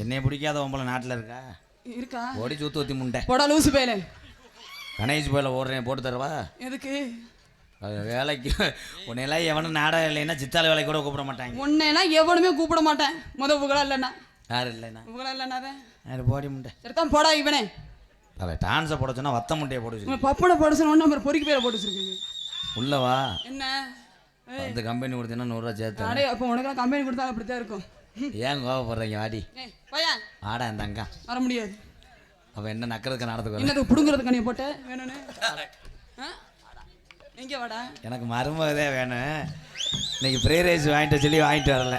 என்னைய பிடிக்காத உம்பளை நாட்டில் இருக்கா? இருக்கா? ஓடி சூத்து ஊத்தி முண்டை. போடா லூசு பேலே கணேஷ் போயில ஓடுறேன் போட்டு தரவா? எதுக்கு? வேலைக்கு உன்னையெல்லாம் எவனும் நாடகம் இல்லைன்னா சித்தாள் வேலைக்கு கூட கூப்பிட மாட்டாங்க. உன்னையெல்லாம் எவனுமே கூப்பிட மாட்டேன். முத புகழா இல்லைண்ணா யாரும் இல்லைண்ணா புகழா இல்லைண்ணாவே யாரு போடி முண்டை. சரிதான் போடா இவனே. அவன் டான்ஸை போட வத்த முட்டையை போட பப்பனை போட சொன்ன உடனே அப்புறம் பொறுக்கி பேரை போட்டு வச்சிருக்கீங்க. உள்ளவா என்ன? அந்த கம்பெனி கொடுத்தீங்கன்னா நூறுரூவா சேர்த்து அப்போ உனக்கெல்லாம் கம்பெனி கொடுத்தா அப்படித்தான் இருக்கும். ஏன் கோவப்படுறீங்க? வாடி. ஆடா இந்த அங்கா வர முடியாது. அவன் என்ன நக்கிறதுக்கு நடத்துக்கு என்னது புடுங்குறதுக்கு நீ போட்ட? வேணும்னு? எங்க வாடா? எனக்கு மருமகதே வேணும். இன்னைக்கு ஃப்ரை ரைஸ் வாங்கிட்டு சொல்லி வாங்கிட்டு வரல.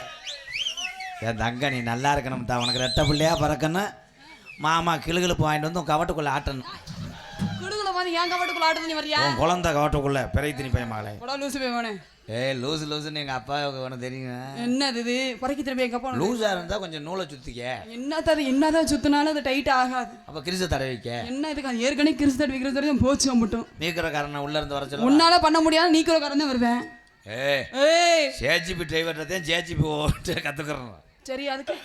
என் தங்க நீ நல்லா இருக்கணும் தான் உனக்கு ரெட்டை பிள்ளையா பறக்கணும். மாமா கிளுகிழுப்பு வாங்கிட்டு வந்து உன் கவட்டுக்குள்ளே ஆட்டணும். வந்து ஏன் கவட்டுக்குள்ள ஆடுறது நீ வரியா உன் குழந்தை கவட்டுக்குள்ளே பிறை திணி பையன் மகளே. போடா லூசு போய் ஏய் லூசு லூசுன்னு எங்கள் அப்பாவுக்கு உனக்கு தெரியுங்க என்னது இது? பறக்கி திரும்பி எங்க லூஸாக இருந்தால் கொஞ்சம் நூலை சுற்றிக்க என்னது அது? என்னதான் சுத்தினாலும் அது டைட் ஆகாது. அப்போ கிரிச தடவிக்க என்ன இதுக்கு? அது ஏற்கனவே தட்டு வைக்கிறது வரைக்கும் போச்சு மட்டும் மீக்கிறக்காரனை உள்ளே இருந்து வர சொல்ல உன்னால பண்ண முடியாது நீக்கிற தான் வருவேன். ஏய் ஏய். ஜேஜிபி டிரைவர்கிட்டதையும் ஜேஜிபி ஓட்டு கற்றுக்குறோம் சரி அதுக்கு?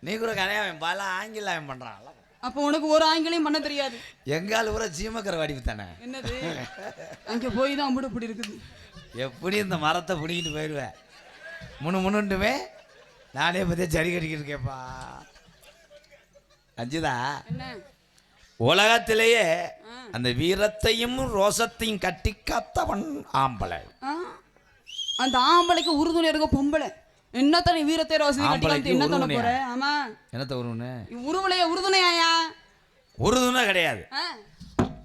நீ கூட கனையா அவன் பல ஆங்கிலம் அவன் பண்ணுறான் அப்போ உனக்கு ஒரு ஆங்கிலையும் பண்ண தெரியாது. எங்கால் பூரா சீமக்கரை வடிவு தானே என்னது? அங்க போய் தான் அம்புடு இப்படி இருக்குது. எப்படி இந்த மரத்தை பிடிக்கிட்டு போயிடுவேன் முன்னு முன்னுண்டுமே நானே பற்றிய சரி கட்டிக்கிட்டு இருக்கேப்பா அஞ்சுதா? உலகத்திலேயே. அந்த வீரத்தையும் ரோசத்தையும் கட்டி காத்தவன் ஆம்பளை? அந்த ஆம்பளைக்கு உறுதுணை இருக்க பொம்பளை. என்னத்த நீ வீரத்தை ரோசனை கட்டி ஆம்பளைக்கு காமிச்சு என்ன பண்ண உறுதுணையா? போற ஆமா. என்னத்த வரும்னு உருவலைய உறுதுணையாயா உறுதுணை கிடையாது?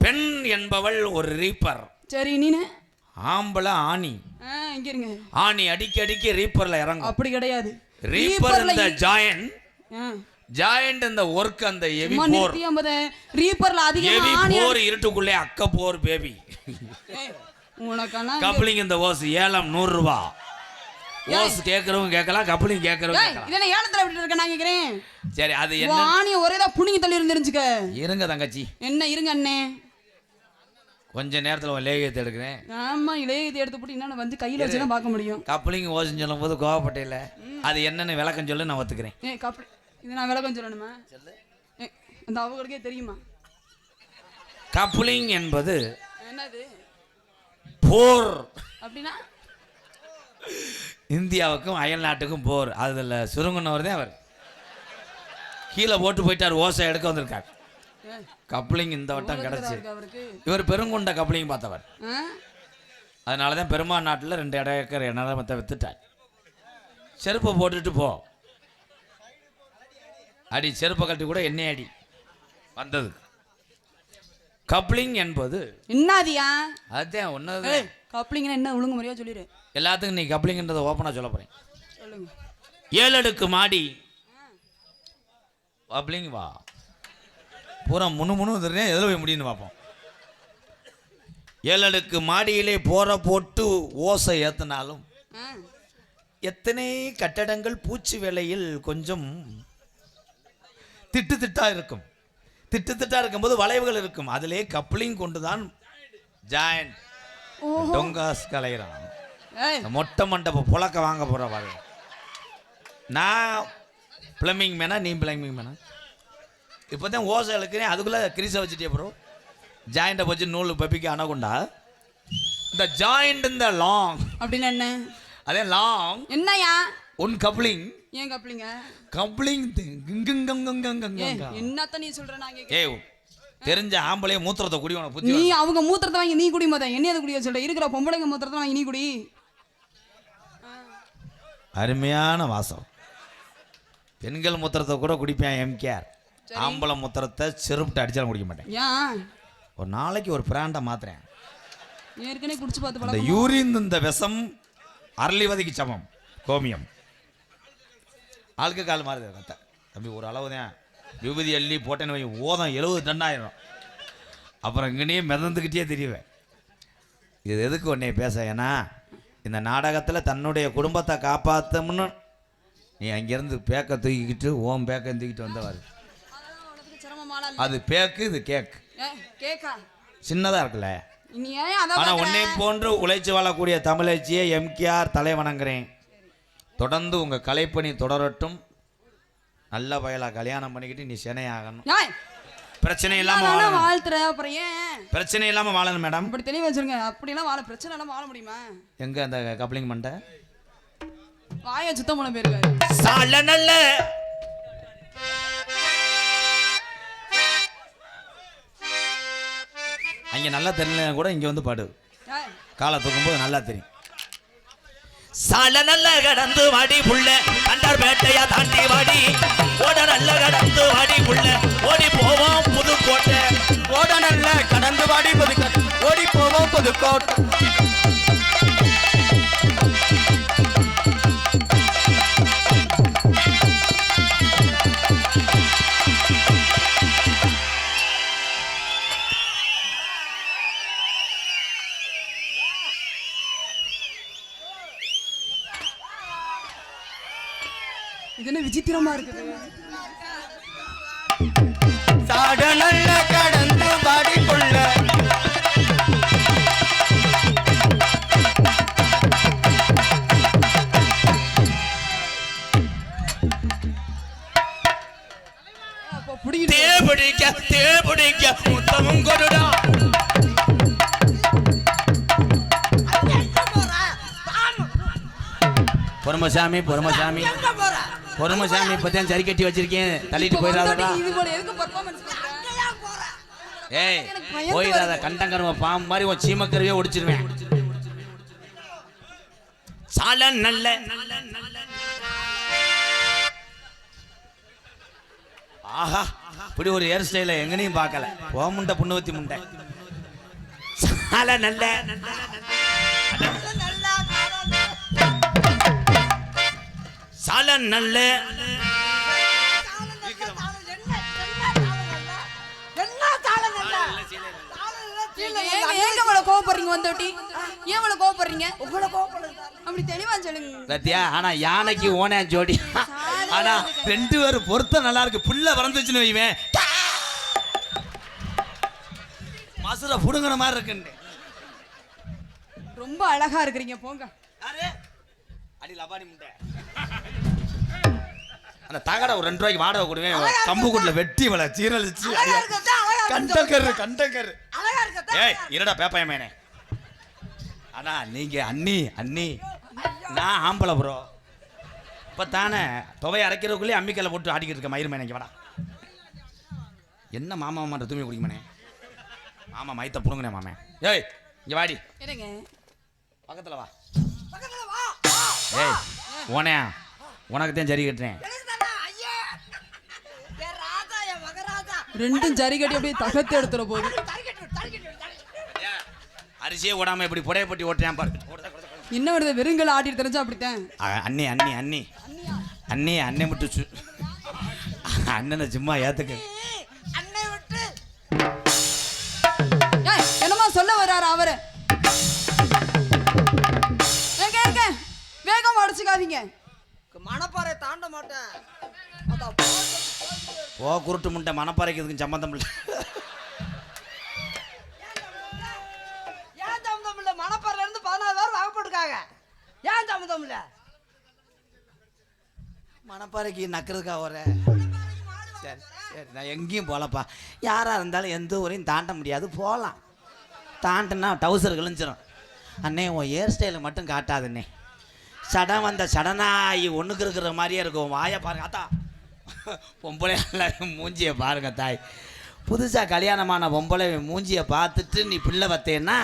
பெண் என்பவள் ஒரு ரீப்பர் சரி நீனு? ஆம்பளை ஆணி. இங்க இருங்க. ஆணி அடிக்க அடிக்க ரீப்பர்ல இறங்கும். அப்படி கிடையாது. ரீப்பர் இந்த ஜாயன். ஜாயண்ட் இந்த ஒர்க் அந்த எவி சும்மா போர் ரீப்பர்ல அதிகமா எவி ஆணி போர் இருட்டுக்குள்ளே அக்க போர் பேபி உனக்கானா கப்ளிங் இந்த ஓஸ் ஏலம் நூறு ரூபா. ஓஸ் கேட்கறவங்க கேட்கலாம் கப்ளிங் கேட்கறவங்க கேட்கலாம். இதென்ன ஏலத்துல விட்டு இருக்க நான் கேக்குறேன்? சரி அது என்ன? ஆணிய ஒரே தான் புடுங்கி தள்ளி இருந்துருச்சுக்க இருங்க தங்கச்சி. என்ன இருங்க அண்ணே. கொஞ்ச நேரத்தில் உன் லேகியத்தை எடுக்கிறேன். ஆமா இளையத்தை எடுத்து போட்டு என்ன வந்து கையில வச்சு தான் பார்க்க முடியும். கப்ளிங் ஓஸ்ன்னு சொல்லும் போது கோவப்பட்டையில் அது என்னன்னு விளக்கம் சொல்லி நான் ஒத்துக்கிறேன். ஏய் கப்படி இது நான் விளக்கம் சொல்லணுமா? அந்த அவங்களுக்கே தெரியுமா? கப்ளிங் என்பது என்னது? போர். அப்படின்னா? இந்தியாவுக்கும் அயல் நாட்டுக்கும் போர். அதில் சுருங்குனவர் தான் அவர். கீழே போட்டு போயிட்டார் ஓசை எடுக்க வந்திருக்கார். கப்ளிங் இந்த வட்டம் கிடச்சி. இவர் பெருங்குண்ட கப்ளிங் பார்த்தவர்? அதனால தான் பெருமாள் நாட்டில் ரெண்டு இடம் ஏக்கர் நிலமத்தை வித்துட்டார். செருப்பை போட்டுட்டு போ. அடி செருப்பை கட்டி கூட எண்ணெய் அடி. வந்தது கப்ளிங் என்பது என்னதியா அதுதான் ஏய் கப்ளிங்னா என்ன ஒழுங்கு முறையா சொல்லிடு எல்லாத்துக்கும் நீ கப்ளிங்கன்றதை ஓப்பனாக சொல்ல போகிறேன் சொல்லுங்க. ஏழு அடுக்கு மாடி. கப்ளிங் வா. பூரா முன்னு முன்னு வந்துடுறேன். எதில் போய் முடியும்னு பார்ப்போம். ஏழு அடுக்கு மாடியிலே போற போட்டு ஓசை ஏற்றினாலும் ஆ. எத்தனை கட்டடங்கள் பூச்சி வேலையில் கொஞ்சம் திட்டு திட்டா இருக்கும். திட்டு திட்டா இருக்கும்போது வளைவுகள் இருக்கும். அதிலே கப்ளிங் கொண்டு தான் ஜாயண்ட் ஓஹோ டொங்காஸ் கலைகிறான் மொட்டை மண்டப புழக்க வாங்க போகிற பாரு. நான் பிளம்பிங் மேனா நீ பிளம்பிங் மேனா இப்போ தான் ஓசை இழுக்கிறேன். அதுக்குள்ளே கிரிசை வச்சுட்டே ப்ரோ ஜாயிண்ட்டை வச்சு நூல் பப்பிக்கு அணகுண்டா இந்த ஜாயிண்ட் இந்த லாங் அப்படின்னா என்ன? அதே லாங் என்னயா உன் கப்ளிங் ஏன் கப்ளிங்க கப்ளிங் என்னத்த நீ சொல்ற கேக்க ஏய் தெரிஞ்ச ஆம்பளைய மூத்திரத்தை குடி உனக்கு புத்தி நீ அவங்க மூத்திரத்தை வாங்கி நீ குடி மொத. என்ன குடிய சொல்ற? இருக்கிற பொம்பளைங்க மூத்திரத்தை வாங்கி நீ குடி. அருமையான வாசம். பெண்கள் மூத்திரத்தை கூட குடிப்பேன் எம்கேஆர் ஆம்பளை மூத்திரத்தை செருப்பிட்டு அடிச்சாலும் குடிக்க மாட்டேன். ஏன்? ஒரு நாளைக்கு ஒரு பிராண்டை மாத்துறேன். ஏற்கனவே குடிச்சு பார்த்து இந்த யூரின் இந்த விஷம் அரளிவதிக்கு சமம் கோமியம். ஆளுக்கு கால் மாறுது கத்த. தம்பி ஒரு அளவு தான். விபூதி அள்ளி போட்டேன்னு வை ஓதம் எழுபது டன் ஆயிரும் அப்புறம் இங்கனே மிதந்துக்கிட்டே தெரியுவேன் இது எதுக்கு உன்னை பேச? ஏன்னா இந்த நாடகத்தில் தன்னுடைய குடும்பத்தை காப்பாற்றணும்னு நீ அங்கேருந்து பேக்க தூக்கிக்கிட்டு ஓம் பேக்க தூக்கிட்டு வந்தவாரு. அது பேக்கு இது கேக். சின்னதாக இருக்குல்ல. ஆனால் உன்னை போன்று உழைச்சி வாழக்கூடிய தமிழச்சியை எம்கேஆர் தலை வணங்குறேன் தொடர்ந்து உங்கள் கலைப்பணி தொடரட்டும். நல்ல பயலா கல்யாணம் பண்ணிக்கிட்டு நீ சினையாகணும் ஏய், பிரச்சனை இல்லாம வாழ்த்துற அப்புறம் ஏன்? பிரச்சனை இல்லாம வாழணும் மேடம். இப்படி தெளிவா வச்சிருங்க. அப்படிலாம் வாழ பிரச்சனை எல்லாம் வாழ முடியுமா? எங்க அந்த கப்ளிங் பண்ணிட்ட வாய சுத்தம் பண்ண போயிருக்காரு. சால நல்ல. அங்க நல்லா தெரியல கூட இங்க வந்து பாடு. காலை தூக்கும்போது நல்லா தெரியும். சால நல்ல கடந்து வாடி புள்ள கண்டார் பேட்டையா தாண்டி புதுக்கோட்டை இது என்ன விசித்திரமா இருக்குது? சாட பிடிக்கிட்டு தேபிடிக்க தேபிடிக்க முத்தமும் கொடுடா. பொறுமசாமி பொறுமசாமி. பொறுமசாமி இப்பதான் சரி கட்டி வச்சிருக்கேன். தள்ளிட்டு போயிடாதடா? ஏய் போயிடாத. கண்டங்கருவ பாம்பு மாதிரி உன் சீமக்கருவே ஒடிச்சிருவேன். சால நல்ல ஆஹா இப்படி ஒரு ஹேர் ஸ்டைல எங்கனையும் பார்க்கல போ முண்டை புண்ணுவத்தி முண்டை சால நல்ல சால நல்ல கோவப்படுறீங்க வந்துட்டி? ஏன் இவ்வளவு கோவப்படுறீங்க? அப்படி தெளிவா சொல்லுங்க. ஆனா யானைக்கு ஓனே ஜோடி ஆனா ரெண்டு பேரும் பொருத்தம் நல்லா இருக்கு. புள்ள பறந்துச்சுன்னு வைவேன் மசுரை புடுங்கின மாதிரி இருக்குன்னு ரொம்ப அழகா இருக்கிறீங்க. போங்க. அடி லபாடி முண்டை அந்த தகடை ஒரு ரெண்டு ரூபாய்க்கு வாடகை கொடுவேன் கம்பு கூட்டுல வெட்டி வள சீரழிச்சு கண்டக்கரு கண்டக்கரு ஏய் இருடா பேப்பாயமேனே ஆனா நீங்க அண்ணி அண்ணி. நான் ஆம்பளை ப்ரோ இப்போ தானே துவையை அரைக்கிறதுக்குள்ளே அம்மிக்கல்ல போட்டு ஆடிக்கிட்டு இருக்க மயிர் வாடா. என்ன மாமா மாமான்ற தூமி குடிக்குமானே? மாமா மயத்தை புடுங்கனே மாமே. ஏய் இங்க வாடி. பக்கத்துல வா. ஏய் உனையா உனக்கு தான் சரி கட்டுறேன். ரெண்டும் ஜரி கட்டி அப்படியே தகத்து எடுத்துற போகுது. அரிசியே ஓடாம இப்படி புடைய பட்டி ஓட்டுறேன் பாரு. என்ன வருது வெறுங்கல் ஆடிட்டு தெரிஞ்சா அப்படித்தான். அண்ணி அண்ணி அண்ணி. அண்ணி அண்ணே மட்டும் அண்ணனை சும்மா ஏத்துக்க. ஏய், என்னமோ சொல்ல வர்றாரு அவரு. ஏங்க வேகம் அடிச்சுக்காதீங்க. மணப்பாறை தாண்ட மாட்டேன். ஓ குருட்டு முட்டை மனப்பாறைக்கு இதுக்கு சம்மந்தம் இல்லை? ஏன் சம்மந்தம் இல்ல? மணப்பாறையில இருந்து பதினாறு பேர் வாக்கப்பட்டிருக்காங்க ஏன் சம்மந்தம் இல்ல? மனப்பாறைக்கு நக்கிறதுக்கா வர சரி சரி நான் எங்கேயும் போகலப்பா யாராக இருந்தாலும் எந்த ஊரையும் தாண்ட முடியாது போகலாம் தாண்டினா டவுசர் கிழிஞ்சிரும். அண்ணே உன் ஹேர் ஸ்டைலை மட்டும் காட்டாதுண்ணே. சடம் வந்த சடனாகி ஒன்றுக்கு இருக்கிற மாதிரியே இருக்கும். வாயை பாருங்க அத்தா பொம்பளை மூஞ்சியை பாருங்க தாய். புதுசாக கல்யாணமான பொம்பளை மூஞ்சியை பார்த்துட்டு நீ பிள்ளை வத்தேன்னா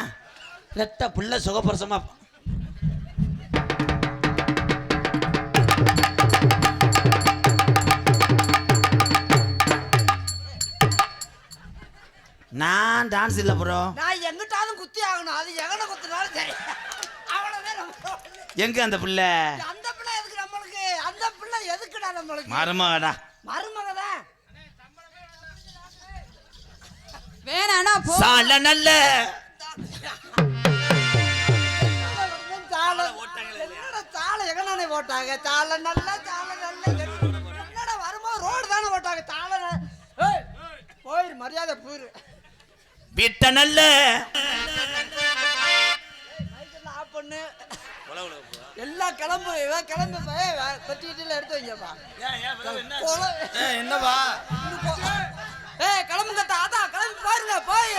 ரெட்ட பிள்ளை சுகப்பிரசமாக நான் டான்ஸ் இல்லை ப்ரோ நான் எங்கிட்டாலும் குத்தி ஆகணும். அது எங்கன குத்தினாலும் சரி. எங்க அந்த பிள்ளை? அந்த பிள்ளை எதுக்கு நம்மளுக்கு? அந்த பிள்ளை எதுக்குடா நம்மளுக்கு? மருமகடா. மருமக தான் வேணாண்ணா போ. சால நல்ல. சாலை என்னடா சாலை எங்கனானே போட்டாங்க? சாலை நல்ல சாலை நல்ல. என்னடா வரும்போது ரோடு தானே போட்டாங்க? ஏய், போயிரு மரியாதை போயிரு. விட்ட நல்ல மைக்கெல்லாம் ஆஃப் பண்ணு எல்லாம் கிளம்பு கிளம்பு பெட்டிக்கிட்டு எடுத்து வைங்கப்பா. கொலை- என்னவா ஏய் கிளம்புங்க தாத்தா கிளம்பி பாருங்க போய்.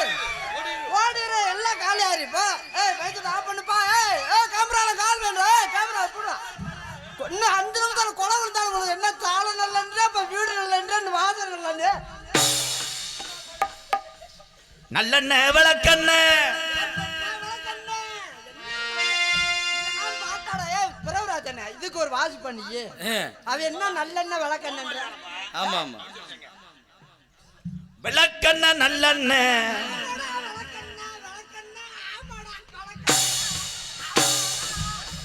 ஓடிடு எல்லாம் காலியாரு இப்போ ஏய் பைக்கை ஆஃப் பண்ணுப்பா. ஏய் ஏய் கேமரால கால் வேணும். ஏய் கேமரா போடுறா இன்னும் அஞ்சு நிமிஷம் கொலை விழுந்தாலும் உங்களுக்கு என்ன தாளம் நல்லன்றே இப்போ வீடு நல்லன்றே வாசல் நல்லன்னு நல்லெண்ண விளக்கண்ண இதுக்கு ஒரு வாசி பண்ணி அவ என்ன நல்லெண்ணெய் விளக்கண்ணன்ற ஆமா ஆமா. விளக்கண்ண நல்லெண்ண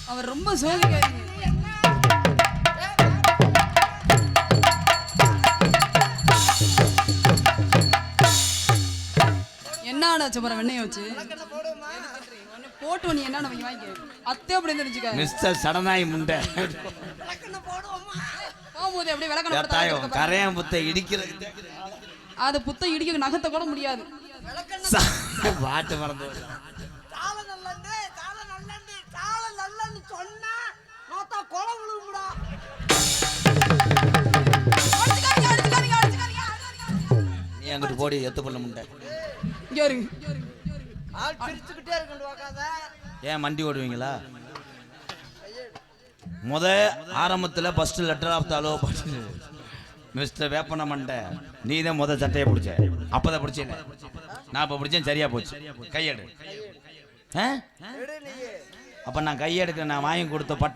அவர் ரொம்ப சோதிக்காதீங்க என்ன ஆனாச்சு அப்புறம் வெண்ணைய வச்சு? போட்டு நீ என்ன வாங்கி வாங்கிக்க? அத்தை அப்படி தெரிஞ்சுக்க மிஸ்டர் சடனாய் முண்டை. போகும்போது அப்படியே விளக்கணம் கரையான் புத்தை இடிக்கிறது. அது புத்த இடிக்க நகர்த்த கூட முடியாது. பாட்டு மறந்து சொன்னா விழுகும்டா. நீ அங்கிட்டு போடி எத்து பண்ண முண்டை. இங்க இருங்க ஆள் பிரிச்சுக்கிட்டே இருக்கணும் பார்க்காத ஏன் மண்டி ஓடுவீங்களா? முத ஆரம்பத்தில் first letter of the hello mister வேப்பன மண்டை நீ தான் முத சட்டையை பிடிச்ச. அப்பதான் பிடிச்சேன். நான் இப்போ பிடிச்சேன் சரியா போச்சு. கையெடு. ஆ? அப்ப நான் கையெடுக்க நான் வாங்கி கொடுத்த பட்ட